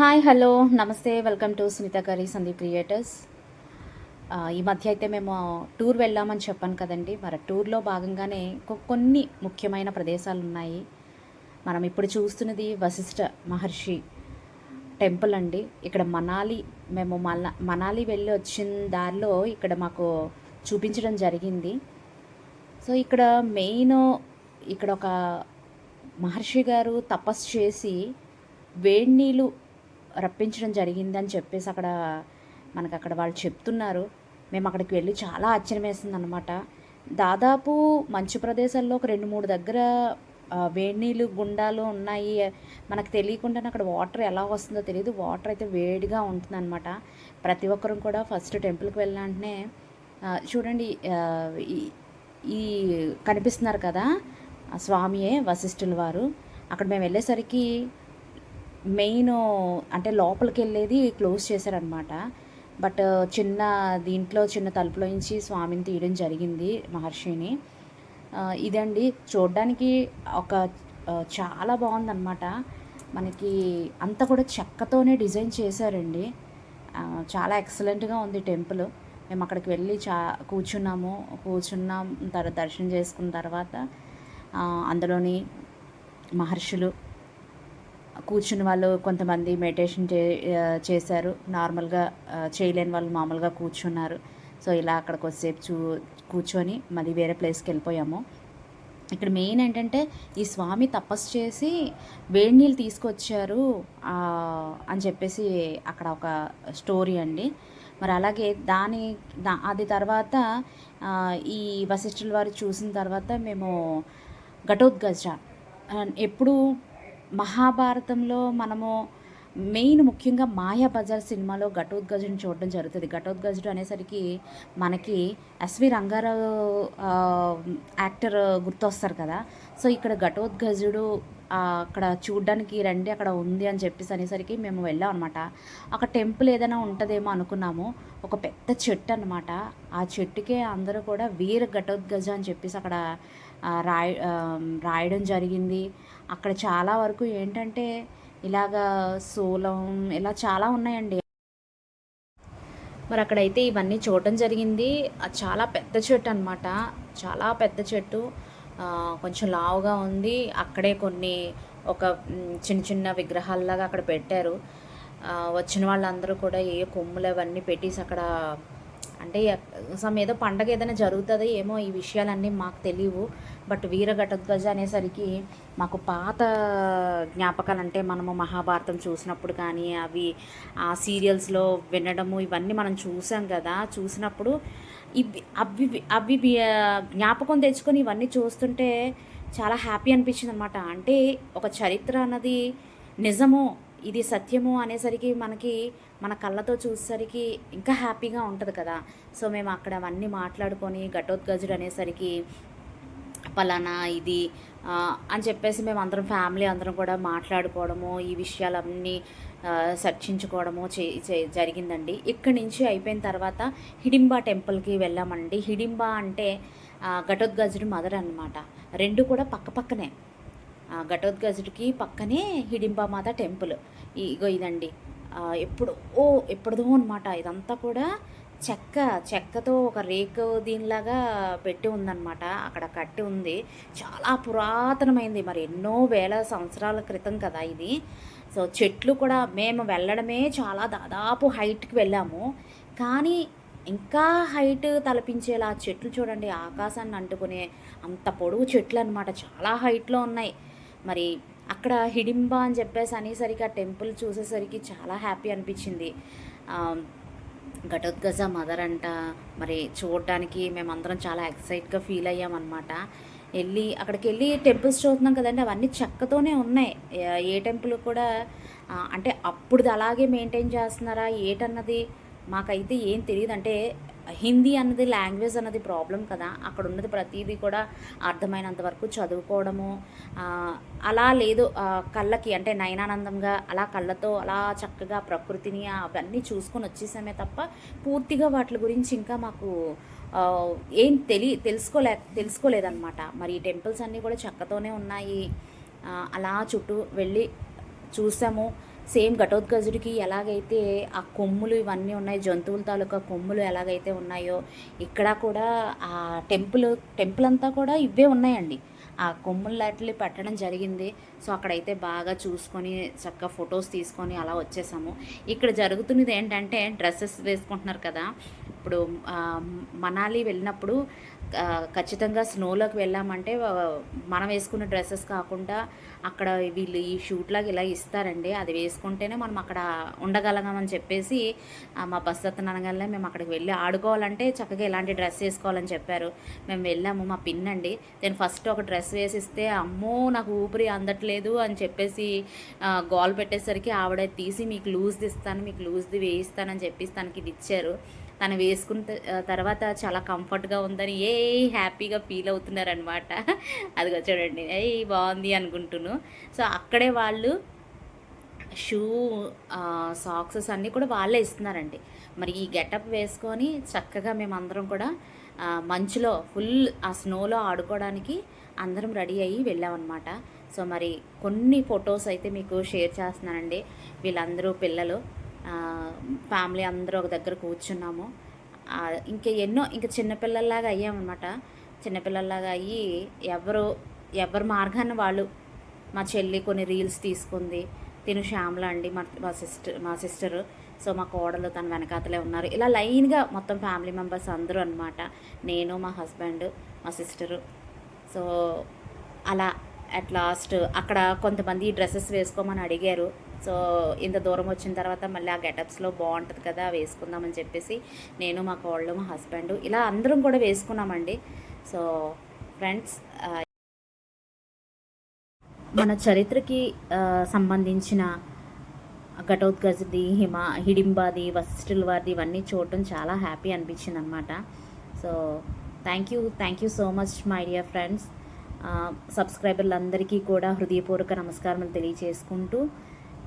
Hi hello నమస్తే welcome to Sunitha గారి Sandeep creators. ఈ మధ్య అయితే మేము టూర్ వెళ్ళామని చెప్పాను కదండి. మరి టూర్లో భాగంగానే కొన్ని ముఖ్యమైన ప్రదేశాలు ఉన్నాయి. మనం ఇప్పుడు చూస్తున్నది వశిష్ఠ మహర్షి టెంపుల్ అండి. ఇక్కడ మనాలి మేము మన మనాలి వెళ్ళి వచ్చిన దారిలో ఇక్కడ మాకు చూపించడం జరిగింది. సో ఇక్కడ మెయిన్ ఇక్కడ ఒక మహర్షి గారు తపస్సు చేసి వేడి నీళ్ళు రప్పించడం జరిగిందని చెప్పేసి అక్కడ మనకు అక్కడ వాళ్ళు చెప్తున్నారు. మేము అక్కడికి వెళ్ళి చాలా ఆశ్చర్యం వేసింది అనమాట దాదాపు మంచు ప్రదేశాల్లో ఒక రెండు మూడు దగ్గర వేడినీళ్ళు వేడి నీళ్ళు గుండాలు ఉన్నాయి. మనకు తెలియకుండానే అక్కడ వాటర్ ఎలా వస్తుందో తెలియదు. వాటర్ అయితే వేడిగా ఉంటుందన్నమాట. ప్రతి ఒక్కరూ కూడా ఫస్ట్ టెంపుల్కి వెళ్ళిన వెంటనే చూడండి ఈ- కనిపిస్తున్నారు కదా స్వామియే వశిష్ఠుల వారు. అక్కడ మేము వెళ్ళేసరికి మెయిన్ అంటే లోపలికి వెళ్ళేది క్లోజ్ చేశారనమాట. బట్ చిన్న దీంట్లో చిన్న తలుపులో నుంచి స్వామిని తీయడం జరిగింది మహర్షిని. ఇదండి. చూడడానికి ఒక చాలా బాగుందన్నమాట మనకి అంతా కూడా చెక్కతోనే డిజైన్ చేశారండి. చాలా ఎక్సలెంట్గా ఉంది టెంపుల్. మేము అక్కడికి వెళ్ళి చా కూర్చున్నాము. కూర్చున్నాం తర్వాత దర్శనం చేసుకున్న తర్వాత అందులోని మహర్షులు కూర్చుని వాళ్ళు కొంతమంది మెడిటేషన్ చే చేశారు. నార్మల్గా చేయలేని వాళ్ళు మామూలుగా కూర్చున్నారు. సో ఇలా అక్కడ కొద్దిసేపు చూ కూర్చొని మళ్ళీ వేరే ప్లేస్కి వెళ్ళిపోయాము. ఇక్కడ మెయిన్ ఏంటంటే ఈ స్వామి తపస్సు చేసి వేడి నీళ్ళు తీసుకొచ్చారు అని చెప్పేసి అక్కడ ఒక స్టోరీ అండి. మరి అలాగే దాని దా- అది తర్వాత ఈ వశిష్ఠుల వారు చూసిన తర్వాత మేము ఘటోద్గజ ఎప్పుడు మహాభారతంలో మనము మెయిన్ ముఖ్యంగా మాయా బజార్ సినిమాలో ఘటోద్గజుని చూడడం జరుగుతుంది. ఘటోద్గజుడు అనేసరికి మనకి ఎస్వి రంగారావు యాక్టర్ గుర్తొస్తారు కదా. సో ఇక్కడ ఘటోద్గజుడు అక్కడ చూడ్డానికి రండి అక్కడ ఉంది అని చెప్పేసి అనేసరికి మేము వెళ్ళాం అనమాట అక్కడ టెంపుల్ ఏదైనా ఉంటుందేమో అనుకున్నాము. ఒక పెద్ద చెట్టు అనమాట ఆ చెట్టుకే అందరూ కూడా వీర ఘటోద్గజ అని చెప్పేసి అక్కడ రాయ రాయడం జరిగింది. అక్కడ చాలా వరకు ఏంటంటే ఇలాగా శూలం ఇలా చాలా ఉన్నాయండి. మరి అక్కడైతే ఇవన్నీ చూడటం జరిగింది. చాలా పెద్ద చెట్టు అనమాట చాలా పెద్ద చెట్టు. కొంచెం లావుగా ఉంది. అక్కడే కొన్ని ఒక చిన్న చిన్న విగ్రహాల్లాగా అక్కడ పెట్టారు. వచ్చిన వాళ్ళందరూ కూడా ఏ కొమ్ములు అవన్నీ పెట్టేసి అక్కడ అంటే సమ్ ఏదో పండగ ఏదైనా జరుగుతుంది ఏమో ఈ విషయాలన్నీ మాకు తెలియవు. బట్ వీర ఘటోత్కజ అనేసరికి మాకు పాత జ్ఞాపకాలు అంటే మనము మహాభారతం చూసినప్పుడు కానీ అవి ఆ సీరియల్స్లో వినడము ఇవన్నీ మనం చూసాం కదా. చూసినప్పుడు ఇవి అవి అవి జ్ఞాపకం తెచ్చుకొని ఇవన్నీ చూస్తుంటే చాలా హ్యాపీ అనిపించింది అనమాట అంటే ఒక చరిత్ర అన్నది నిజము ఇది సత్యము అనేసరికి మనకి మన కళ్ళతో చూసేసరికి ఇంకా హ్యాపీగా ఉంటుంది కదా. సో మేము అక్కడ అవన్నీ మాట్లాడుకొని ఘటోత్కజుడు అనేసరికి పలానా ఇది అని చెప్పేసి మేము అందరం ఫ్యామిలీ అందరం కూడా మాట్లాడుకోవడము ఈ విషయాలన్నీ చర్చించుకోవడము చే జరిగిందండి. ఇక్కడి నుంచి అయిపోయిన తర్వాత హిడింబా టెంపుల్కి వెళ్ళామండి. హిడింబా అంటే ఘటోద్గజుడి మదర్ అనమాట రెండు కూడా పక్క పక్కనే. ఘటోద్గజుడికి పక్కనే హిడింబా మాత టెంపుల్. ఇగో ఇదండి. ఎప్పుడు ఓ ఎప్పుడుదో అనమాట ఇదంతా కూడా చెక్క చెక్కతో ఒక రేకు దీనిలాగా పెట్టి ఉందన్నమాట. అక్కడ కట్టి ఉంది. చాలా పురాతనమైంది. మరి ఎన్నో వేల సంవత్సరాల క్రితం కదా ఇది. సో చెట్లు కూడా మేము వెళ్ళడమే చాలా దాదాపు హైట్కి వెళ్ళాము. కానీ ఇంకా హైట్ తలపించేలా చెట్లు చూడండి. ఆకాశాన్ని అంటుకునే అంత పొడుగు చెట్లు అనమాట చాలా హైట్లో ఉన్నాయి. మరి అక్కడ హిడింబా అని చెప్పేసి అనేసరికి ఆ టెంపుల్ చూసేసరికి చాలా హ్యాపీ అనిపించింది. ఆ, ఘటోత్కజ మదర్ అంట. మరి చూడడానికి మేమందరం చాలా ఎక్సైట్గా ఫీల్ అయ్యామన్నమాట. వెళ్ళి అక్కడికి వెళ్ళి టెంపుల్స్ చూస్తున్నాం కదండి అవన్నీ చెక్కతోనే ఉన్నాయి. ఏ- టెంపుల్ కూడా అంటే అప్పుడుది అలాగే మెయింటైన్ చేస్తున్నారా ఏటన్నది మాకైతే ఏం తెలియదు అంటే హిందీ అన్నది లాంగ్వేజ్ అన్నది ప్రాబ్లం కదా. అక్కడ ఉన్నది ప్రతిదీ కూడా అర్థమైనంత వరకు చదువుకోవడము అలా లేదు కళ్ళకి అంటే నయనానందంగా అలా కళ్ళతో అలా చక్కగా ప్రకృతిని అవన్నీ చూసుకొని వచ్చేసామే తప్ప పూర్తిగా వాటి గురించి ఇంకా మాకు ఏం తెలి తెలుసుకోలే తెలుసుకోలేదన్నమాట. మరి ఈ టెంపుల్స్ అన్నీ కూడా చక్కతోనే ఉన్నాయి. అలా చుట్టూ వెళ్ళి చూసాము. సేమ్ ఘటోత్కజుడికి ఎలాగైతే ఆ కొమ్ములు ఇవన్నీ ఉన్నాయి జంతువుల తాలూకా కొమ్ములు ఎలాగైతే ఉన్నాయో ఇక్కడ కూడా ఆ టెంపుల్ టెంపుల్ అంతా కూడా ఇవే ఉన్నాయండి. ఆ కొమ్ములు లాంటివి పెట్టడం జరిగింది. సో అక్కడైతే బాగా చూసుకొని చక్కగా ఫొటోస్ తీసుకొని అలా వచ్చేసాము. ఇక్కడ జరుగుతున్నది ఏంటంటే డ్రెస్సెస్ వేసుకుంటున్నారు కదా. ఇప్పుడు మనాలి వెళ్ళినప్పుడు ఖచ్చితంగా స్నోలోకి వెళ్ళామంటే మనం వేసుకున్న డ్రెస్సెస్ కాకుండా అక్కడ వీళ్ళు ఈ షూట్ లాగా ఇలా ఇస్తారండి. అది వేసుకుంటేనే మనం అక్కడ ఉండగలగమని చెప్పేసి మా బస్ అతను అనగానే మేము అక్కడికి వెళ్ళి ఆడుకోవాలంటే చక్కగా ఇలాంటి డ్రెస్ వేసుకోవాలని చెప్పారు. మేము వెళ్ళాము మా పిన్ అండి. నేను ఫస్ట్ ఒక డ్రెస్ వేసిస్తే అమ్మో నాకు ఊపిరి అందట్లేదు అని చెప్పేసి గోల్ పెట్టేసరికి ఆవిడ తీసి మీకు లూజ్ది ఇస్తాను మీకు లూజ్ది వేయిస్తానని చెప్పేసి తనకి ఇది ఇచ్చారు. తను వేసుకున్న తర్వాత చాలా కంఫర్ట్గా ఉందని ఏ హ్యాపీగా ఫీల్ అవుతున్నారనమాట అదిగో చూడండి. ఏ బాగుంది అనుకుంటున్నాను. సో అక్కడే వాళ్ళు షూ సాక్సెస్ అన్నీ కూడా వాళ్ళే ఇస్తున్నారండి. మరి ఈ గెటప్ వేసుకొని చక్కగా మేమందరం కూడా మంచులో ఫుల్ ఆ స్నోలో ఆడుకోవడానికి అందరం రెడీ అయ్యి వెళ్ళామన్నమాట. సో మరి కొన్ని ఫొటోస్ అయితే మీకు షేర్ చేస్తున్నానండి. వీళ్ళందరూ పిల్లలు. ఫ్యామిలీ అందరూ ఒక దగ్గర కూర్చున్నాము. ఇంకా ఎన్నో ఇంకా చిన్నపిల్లల్లాగా అయ్యామన్నమాట. చిన్నపిల్లల్లాగా అయ్యి ఎవరు ఎవరి మార్గాన్ని వాళ్ళు మా చెల్లి కొన్ని రీల్స్ తీసుకుంది. తిను శ్యామల అండి మా మా సిస్టర్ మా సిస్టరు. సో మా కోడలు తన వెనకాతలే ఉన్నారు. ఇలా లైన్గా మొత్తం ఫ్యామిలీ మెంబర్స్ అందరూ అనమాట నేను మా హస్బెండ్ మా సిస్టరు. సో అలా అట్ లాస్ట్ అక్కడ కొంతమంది డ్రెస్సెస్ వేసుకోమని అడిగారు. సో ఇంత దూరం వచ్చిన తర్వాత మళ్ళీ ఆ గెటప్స్లో బాగుంటుంది కదా వేసుకుందామని చెప్పేసి నేను మా కోళ్ళు మా హస్బెండ్ ఇలా అందరం కూడా వేసుకున్నామండి. సో ఫ్రెండ్స్ మన చరిత్రకి సంబంధించిన ఘటోత్కచుది హిమ హిడింబాది వశిష్ఠుల వారిది ఇవన్నీ చూడటం చాలా హ్యాపీ అనిపించింది అనమాట so thank you thank you so much my dear friends. సబ్స్క్రైబర్లందరికీ కూడా హృదయపూర్వక నమస్కారం తెలియజేసుకుంటూ